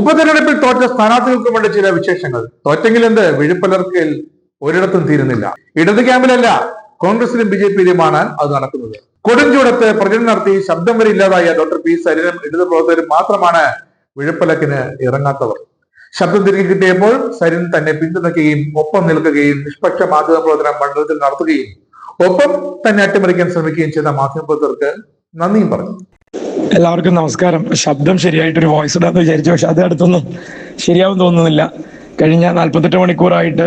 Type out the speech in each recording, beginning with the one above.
ഉപതെരഞ്ഞെടുപ്പിൽ തോറ്റ സ്ഥാനാർത്ഥികൾക്ക് വേണ്ട ചില വിശേഷങ്ങൾ. തോറ്റെങ്കിൽ എന്ത്? ഒരിടത്തും തീരുന്നില്ല. ഇടത് ക്യാമ്പിലല്ല കോൺഗ്രസിലും ബി ജെ പിയിലുമാണ് അത് നടക്കുന്നത്. കൊടുംചൂടത്ത് പ്രചരണം നടത്തി ശബ്ദം വരെ ഇല്ലാതായ ഡോക്ടർ പി സരിനും ഇടത് പ്രവർത്തകരും മാത്രമാണ് വിഴുപ്പലക്കിന് ഇറങ്ങാത്തവർ. ശബ്ദം തിരികെ കിട്ടിയപ്പോൾ സരിൻ തന്നെ പിന്തുണയ്ക്കുകയും ഒപ്പം നിൽക്കുകയും നിഷ്പക്ഷ മാധ്യമ പ്രവർത്തനം മണ്ഡലത്തിൽ നടത്തുകയും ഒപ്പം തന്നെ അട്ടിമറിക്കാൻ ശ്രമിക്കുകയും ചെയ്ത മാധ്യമപ്രവർത്തകർക്ക് നന്ദിയും പറഞ്ഞു. എല്ലാവർക്കും നമസ്കാരം. ശബ്ദം ശരിയായിട്ടൊരു വോയിസ് ഇടാന്ന് വിചാരിച്ചു. പക്ഷെ അത് അടുത്തൊന്നും ശരിയാവും തോന്നുന്നില്ല. കഴിഞ്ഞ നാൽപ്പത്തെട്ട് മണിക്കൂറായിട്ട്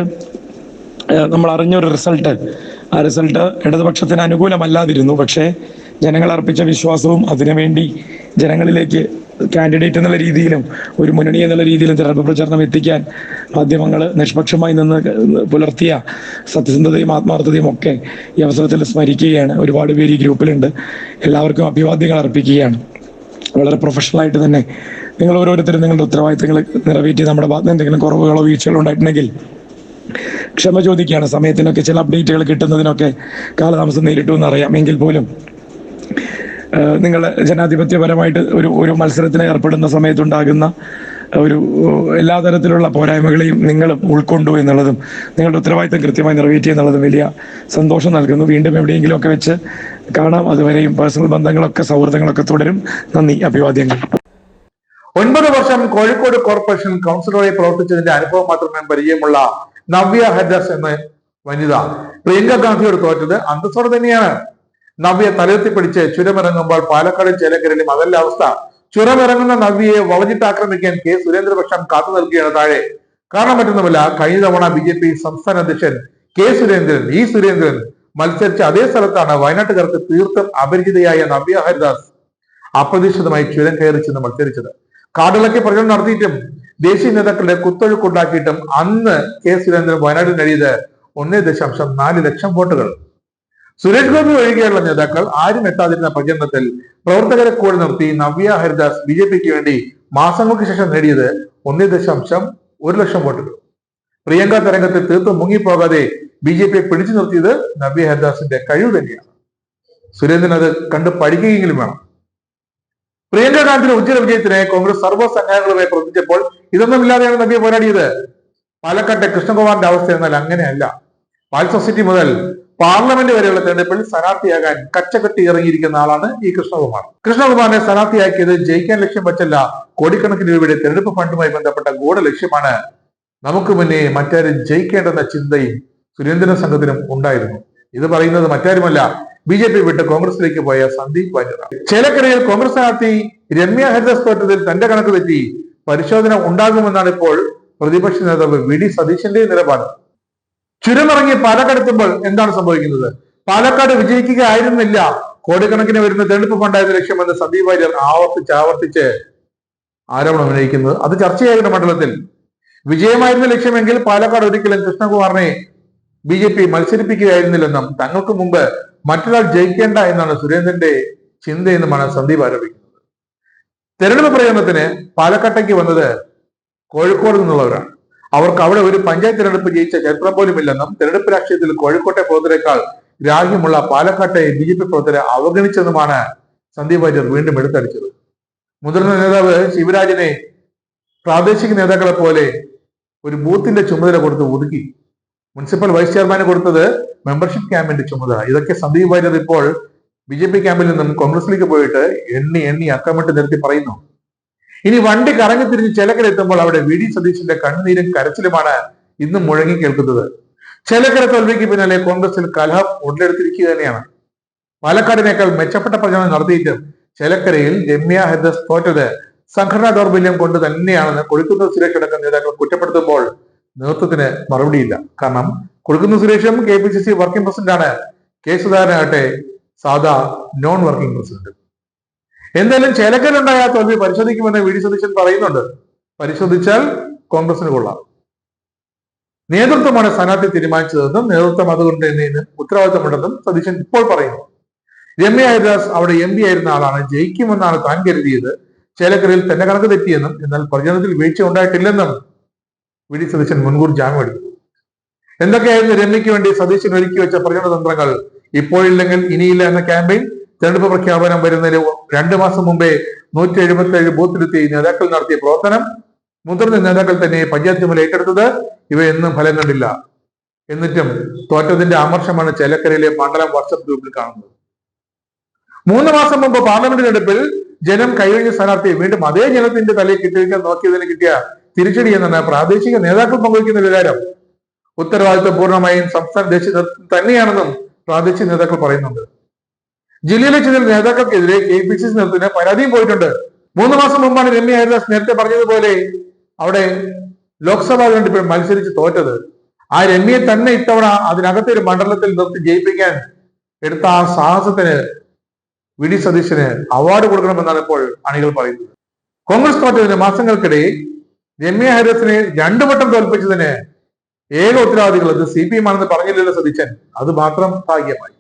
നമ്മൾ അറിഞ്ഞൊരു റിസൾട്ട് ആ റിസൾട്ട് ഇടതുപക്ഷത്തിന് അനുകൂലമല്ലാതിരുന്നു. പക്ഷേ ജനങ്ങൾ അർപ്പിച്ച വിശ്വാസവും അതിനുവേണ്ടി ജനങ്ങളിലേക്ക് കാൻഡിഡേറ്റ് എന്നുള്ള രീതിയിലും ഒരു മുന്നണി എന്നുള്ള രീതിയിലും തെരഞ്ഞെടുപ്പ് പ്രചരണം എത്തിക്കാൻ മാധ്യമങ്ങൾ നിഷ്പക്ഷമായി നിന്ന് പുലർത്തിയ സത്യസന്ധതയും ആത്മാർത്ഥതയും ഒക്കെ ഈ അവസരത്തിൽ സ്മരിക്കുകയാണ്. ഒരുപാട് പേര് ഈ ഗ്രൂപ്പിലുണ്ട്. എല്ലാവർക്കും അഭിവാദ്യങ്ങൾ അർപ്പിക്കുകയാണ്. വളരെ പ്രൊഫഷണൽ ആയിട്ട് തന്നെ നിങ്ങൾ ഓരോരുത്തരും നിങ്ങളുടെ ഉത്തരവാദിത്തങ്ങൾ നിറവേറ്റി നമ്മുടെ ഭാഗത്ത് എന്തെങ്കിലും കുറവുകളോ വീഴ്ചകളോ ഉണ്ടായിട്ടുണ്ടെങ്കിൽ ക്ഷമ ചോദിക്കുകയാണ്. സമയത്തിനൊക്കെ ചില അപ്ഡേറ്റുകൾ കിട്ടുന്നതിനൊക്കെ കാലതാമസം നേരിട്ടു എന്നറിയാം. എങ്കിൽ പോലും നിങ്ങൾ ജനാധിപത്യപരമായിട്ട് ഒരു ഒരു മത്സരത്തിന് ഏർപ്പെടുന്ന സമയത്തുണ്ടാകുന്ന ഒരു എല്ലാ തരത്തിലുള്ള പോരായ്മകളെയും നിങ്ങൾ ഉൾക്കൊണ്ടു എന്നുള്ളതും നിങ്ങളുടെ ഉത്തരവാദിത്തം കൃത്യമായി നിറവേറ്റി എന്നുള്ളതും വലിയ സന്തോഷം നൽകുന്നു. വീണ്ടും എവിടെയെങ്കിലുമൊക്കെ വെച്ച് കാണാം. അതുവരെയും പേഴ്സണൽ ബന്ധങ്ങളൊക്കെ സൗഹൃദങ്ങളൊക്കെ തുടരും. നന്ദി. അഭിവാദ്യങ്ങൾ. ഒൻപത് വർഷം കോഴിക്കോട് കോർപ്പറേഷൻ കൗൺസിലറായി പ്രവർത്തിച്ചതിന്റെ അനുഭവം മാത്രമേ പരിചയമുള്ള നവ്യ ഹരിദാസ് എന്ന വനിത പ്രിയങ്ക ഗാന്ധിയോട് തോറ്റത് അന്തസ്സോടെ തന്നെയാണ്. നവ്യ തലയെത്തി പിടിച്ച് ചുരമിറങ്ങുമ്പോൾ പാലക്കാട് ചേലക്കരയിലും അതല്ല അവസ്ഥ. ചുരമിറങ്ങുന്ന നദിയെ വളഞ്ഞിട്ട് ആക്രമിക്കാൻ കെ സുരേന്ദ്രപക്ഷം കാത്തു നിൽക്കുകയാണ് താഴെ. കാരണം മറ്റൊന്നുമല്ല കഴിഞ്ഞ തവണ ബി ജെ പി സംസ്ഥാന അധ്യക്ഷൻ കെ സുരേന്ദ്രൻ ഇ സുരേന്ദ്രൻ മത്സരിച്ച അതേ സ്ഥലത്താണ് വയനാട്ടുകാർക്ക് തീർത്തും അപരിചിതയായ നവ്യ ഹരിദാസ് അപ്രതീക്ഷിതമായി ചുരം കയറി ചെന്ന് മത്സരിച്ചത്. കാടിളക്കി പ്രചരണം നടത്തിയിട്ടും ദേശീയ നേതാക്കളുടെ കുത്തൊഴുക്കുണ്ടാക്കിയിട്ടും അന്ന് കെ സുരേന്ദ്രൻ വയനാട്ടിൽ നേടിയത് ഒന്നേ ദശാംശം നാല് ലക്ഷം വോട്ടുകൾ സുരേഷ് ഗോപി ഒഴികെയുള്ള നേതാക്കൾ ആരും എത്താതിരുന്ന പ്രചരണത്തിൽ പ്രവർത്തകരെ കൂടെ നിർത്തി നവ്യ ഹരിദാസ് ബി ജെ പിക്ക് വേണ്ടി മാസങ്ങൾക്ക് ശേഷം നേടിയത് ഒന്നേ ദശാംശം ഒരു ലക്ഷം വോട്ടുകൾ. പ്രിയങ്ക തരംഗത്തിൽ തീർത്തും മുങ്ങിപ്പോകാതെ ബി ജെ പിയെ പിടിച്ചു നിർത്തിയത് നവ്യ ഹരിദാസിന്റെ കഴിവ് തന്നെയാണ്. സുരേന്ദ്രൻ അത് കണ്ട് പഠിക്കുകയെങ്കിലും വേണം. പ്രിയങ്ക ഗാന്ധിയുടെ ഉജ്ജ്വല വിജയത്തിന് കോൺഗ്രസ് സർവസംഘടനകളുമായി പ്രവർത്തിച്ചപ്പോൾ ഇതൊന്നും ഇല്ലാതെയാണ് നബിയെ പോരാടിയത്. പാലക്കാട്ടെ കൃഷ്ണകുമാറിന്റെ അവസ്ഥ എന്നാൽ അങ്ങനെയല്ല. പാൽ സൊസൈറ്റി മുതൽ പാർലമെന്റ് വരെയുള്ള തെരഞ്ഞെടുപ്പിൽ സ്ഥാനാർത്ഥിയാകാൻ കച്ചകെട്ടി ഇറങ്ങിയിരിക്കുന്ന ആളാണ് ഈ കൃഷ്ണകുമാർ. കൃഷ്ണകുമാറിനെ സ്ഥാനാർത്ഥിയാക്കിയത് ജയിക്കാൻ ലക്ഷ്യം വച്ചല്ല കോടിക്കണക്കിന് രൂപയുടെ തെരഞ്ഞെടുപ്പ് ഫണ്ടുമായി ബന്ധപ്പെട്ട ഗൂഢ ലക്ഷ്യമാണ് നമുക്ക് മുന്നേ മറ്റാരും ജയിക്കേണ്ടെന്ന ചിന്തയും സുരേന്ദ്രൻ സംഘത്തിനും ഉണ്ടായിരുന്നു. ഇത് പറയുന്നത് മറ്റാരുമല്ല ബി ജെ പി വിട്ട് കോൺഗ്രസിലേക്ക് പോയ സന്ദീപ് വാര്യർ. ചേലക്കരയിൽ കോൺഗ്രസ് സ്ഥാനാർത്ഥി രമ്യ ഹരിദാസ് തോറ്റത്തിൽ തന്റെ കണക്ക് തെറ്റി പരിശോധന ഉണ്ടാകുമെന്നാണ് ഇപ്പോൾ പ്രതിപക്ഷ നേതാവ് വി ഡി സതീശന്റെ നിലപാട്. ചുരമിറങ്ങി പാലക്കാടെത്തുമ്പോൾ എന്താണ് സംഭവിക്കുന്നത്? പാലക്കാട് വിജയിക്കുകയായിരുന്നില്ല. കോടിക്കണക്കിന് വരുന്ന തെരഞ്ഞെടുപ്പ് ഫണ്ടായത് ലക്ഷ്യമെന്ന് സന്ദീപ് വാര്യർ ആവർത്തിച്ച് ആവർത്തിച്ച് ആരോപണം ഉന്നയിക്കുന്നത്. അത് ചർച്ചയായിരുന്നു മണ്ഡലത്തിൽ. വിജയമായിരുന്ന ലക്ഷ്യമെങ്കിൽ പാലക്കാട് ഒരിക്കലും കൃഷ്ണകുമാറിനെ ബി ജെ പി മത്സരിപ്പിക്കുകയായിരുന്നില്ലെന്നും തങ്ങൾക്ക് മുമ്പ് മറ്റൊരാൾ ജയിക്കേണ്ട എന്നാണ് സുരേന്ദ്രന്റെ ചിന്തയെന്നുമാണ് സന്ദീപ് ആരോപിക്കുന്നത് തെരഞ്ഞെടുപ്പ് പ്രചരണത്തിന് പാലക്കാട്ടേക്ക് വന്നത് കോഴിക്കോട് നിന്നുള്ളവരാണ്. അവർക്ക് അവിടെ ഒരു പഞ്ചായത്ത് തിരഞ്ഞെടുപ്പ് ജയിച്ച ചരിത്രം പോലും ഇല്ലെന്നും തെരഞ്ഞെടുപ്പ് രാഷ്ട്രീയത്തിൽ കോഴിക്കോട്ടെ പ്രവർത്തനേക്കാൾ ഗ്രാഹ്യമുള്ള പാലക്കാട്ടെ ബി ജെ പി പ്രവർത്തകരെ അവഗണിച്ചെന്നുമാണ് സന്ദീപ് വാര്യർ വീണ്ടും എടുത്തടിച്ചത്. മുതിർന്ന നേതാവ് ശിവരാജിനെ പ്രാദേശിക നേതാക്കളെ പോലെ ഒരു ബൂത്തിന്റെ ചുമതല കൊടുത്ത് ഒതുക്കി. മുനിസിപ്പൽ വൈസ് ചെയർമാന് കൊടുത്തത് മെമ്പർഷിപ്പ് ക്യാമ്പിന്റെ ചുമതല. ഇതൊക്കെ സന്ദീപ് വാര്യർ ഇപ്പോൾ ബി ജെ പി ക്യാമ്പിൽ നിന്നും കോൺഗ്രസിലേക്ക് പോയിട്ട് എണ്ണി എണ്ണി അക്കമിട്ട് നിർത്തി പറയുന്നു. ഇനി വണ്ടി കറങ്ങി തിരിഞ്ഞ് ചിലക്കര എത്തുമ്പോൾ അവിടെ വി ഡി സതീശന്റെ കണ്ണുനീരും കരച്ചിലുമാണ് ഇന്നും മുഴങ്ങി കേൾക്കുന്നത്. ചിലക്കര തോൽവിക്ക് പിന്നാലെ കോൺഗ്രസിൽ കലഹം ഉടലെടുത്തിരിക്കുക തന്നെയാണ്. പാലക്കാടിനേക്കാൾ മെച്ചപ്പെട്ട പ്രചരണം നടത്തിയിട്ടും ചിലക്കരയിൽ രമ്യ ഹരിദാസ് തോറ്റത്. സംഘടനാ ദൗർബല്യം കൊണ്ട് തന്നെയാണെന്ന് കൊടുക്കുന്ന സുരേഷ് അടക്കം നേതാക്കൾ കുറ്റപ്പെടുത്തുമ്പോൾ നേതൃത്വത്തിന് മറുപടിയില്ല. കാരണം കൊടുക്കുന്ന സുരേഷും K P C C working പ്രസിഡന്റാണ്. കെ സുധാകരനാകട്ടെ സാധാ നോൺ വർക്കിംഗ് പ്രസിഡന്റ് എന്തായാലും ചേലക്കലുണ്ടായ തോൽവി പരിശോധിക്കുമെന്ന് വി ഡി സതീശൻ പറയുന്നുണ്ട്. പരിശോധിച്ചാൽ കോൺഗ്രസിന് കൊള്ളാം. നേതൃത്വമാണ് സ്ഥാനാർത്ഥി തീരുമാനിച്ചതെന്നും നേതൃത്വം അതുകൊണ്ട് എന്നതിന് ഉത്തരവാദിത്തമുണ്ടെന്നും സതീശൻ ഇപ്പോൾ പറയുന്നു. രമ്യ ഹരിദാസ് അവിടെ എം പി ആയിരുന്ന ആളാണ് ജയിക്കുമെന്നാണ് താൻ കരുതിയത്. ചേലക്കരയിൽ തന്നെ കണക്ക് തെറ്റിയെന്നും എന്നാൽ പ്രചരണത്തിൽ വീഴ്ച ഉണ്ടായിട്ടില്ലെന്നും വി ഡി സതീശൻ മുൻകൂർ ജാമ്യം എടുത്തു. എന്തൊക്കെയായിരുന്നു രമ്യയ്ക്ക് വേണ്ടി സതീശൻ ഒരുക്കി വെച്ച പ്രചരണ തന്ത്രങ്ങൾ ഇപ്പോഴില്ലെങ്കിൽ ഇനിയില്ല എന്ന ക്യാമ്പയിൻ? തെരഞ്ഞെടുപ്പ് പ്രഖ്യാപനം വരുന്നതിന് രണ്ടു മാസം മുമ്പേ നൂറ്റി എഴുപത്തി ഏഴ് ബൂത്തിലെത്തി നേതാക്കൾ നടത്തിയ പ്രവർത്തനം മുതിർന്ന നേതാക്കൾ തന്നെ പഞ്ചായത്ത് മുതൽ ഏറ്റെടുത്തത് ഇവയൊന്നും ഫലം കണ്ടില്ല. എന്നിട്ടും തോറ്റതിന്റെ ആമർഷമാണ് ചേലക്കരയിലെ മണ്ഡലം വാട്സപ്പ് ഗ്രൂപ്പിൽ കാണുന്നത്. മൂന്ന് മാസം മുമ്പ് പാർലമെന്റ് തെരഞ്ഞെടുപ്പിൽ ജനം കൈവഴിഞ്ഞ സ്ഥാനാർത്ഥിയെ വീണ്ടും അതേ ജനത്തിന്റെ തലയിൽ കിട്ടിയിരിക്കാൻ നോക്കിയതിന് കിട്ടിയ തിരിച്ചടി എന്നാണ് പ്രാദേശിക നേതാക്കൾ പങ്കുവയ്ക്കുന്ന വികാരം. ഉത്തരവാദിത്വം പൂർണമായും സംസ്ഥാന ദേശീയ തന്നെയാണെന്നും പ്രാദേശിക നേതാക്കൾ പറയുന്നുണ്ട്. ജില്ലയിലെ ചില നേതാക്കൾക്കെതിരെ കെ പി സി സി നേതൃത്വത്തിന് പരാതിയും പോയിട്ടുണ്ട്. മൂന്ന് മാസം മുമ്പാണ് രമ്യ ഹരിദാസ് നേരത്തെ പറഞ്ഞതുപോലെ അവിടെ ലോക്സഭാ തെരഞ്ഞെടുപ്പിൽ മത്സരിച്ച് തോറ്റത്. ആ രമ്യയെ തന്നെ ഇത്തവണ അതിനകത്തെ ഒരു മണ്ഡലത്തിൽ നിർത്തി ജയിപ്പിക്കാൻ എടുത്ത ആ സാഹസത്തിന് വി ഡി സതീശന് അവാർഡ് കൊടുക്കണമെന്നാണ് ഇപ്പോൾ അണികൾ പറയുന്നത്. കോൺഗ്രസ് തോറ്റതിന് മാസങ്ങൾക്കിടെ രമ്യ ഹരിദാസിനെ രണ്ടു വട്ടം തോൽപ്പിച്ചതിന് ഏക ഉത്തരവാദികൾ അത് സി പി എം ആണെന്ന് പറഞ്ഞില്ലല്ലോ സതീശൻ. അത് മാത്രം ഭാഗ്യമായി.